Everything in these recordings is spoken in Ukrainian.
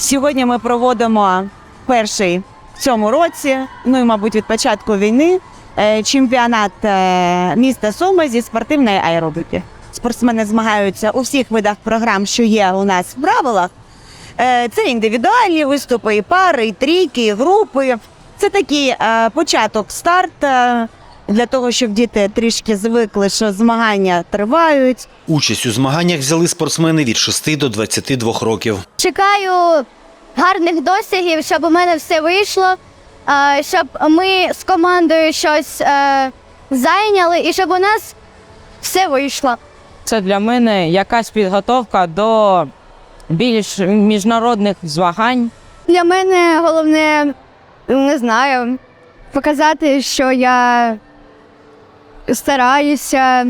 Сьогодні ми проводимо перший в цьому році, ну і, мабуть, від початку війни, е, чемпіонат е, міста Суми зі спортивної аеробіки. Спортсмени змагаються у всіх видах програм, що є у нас в правилах. Е, Це індивідуальні виступи, і пари, і трійки, і групи. Це такий початок, старт для того, щоб діти трішки звикли, що змагання тривають. Участь у змаганнях взяли спортсмени від 6 до 22 років. Чекаю гарних досягів, щоб у мене все вийшло, е, щоб ми з командою щось е, зайняли і щоб у нас все вийшло. Це для мене якась підготовка до більш міжнародних змагань. Для мене головне, не знаю, показати, що я стараюся,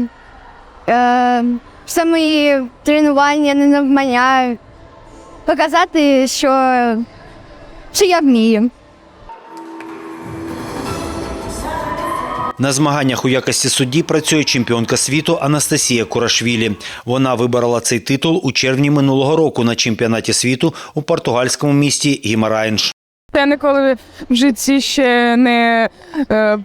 е, все мої тренування не навмання, показати, що, що я вмію. На змаганнях у якості судді працює чемпіонка світу Анастасія Курашвілі. Вона виборола цей титул у червні минулого року на чемпіонаті світу у португальському місті Гімараєнш. Я ніколи в житті ще не е,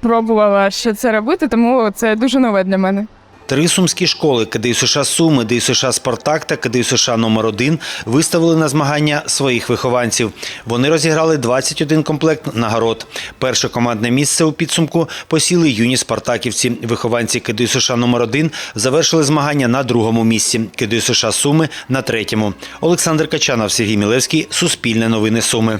пробувала ще це робити, тому це дуже нове для мене. Три сумські школи КДЮ США Суми, КДЮ США Спартак та КДЮ США номер 1 виставили на змагання своїх вихованців. Вони розіграли 21 комплект нагород. Перше командне місце у підсумку посіли юні спартаківці. Вихованці КДЮ США номер 1 завершили змагання на другому місці. КДЮ США Суми на третьому. Олександр Качанов, Сергій Мілевський, Суспільне новини Суми.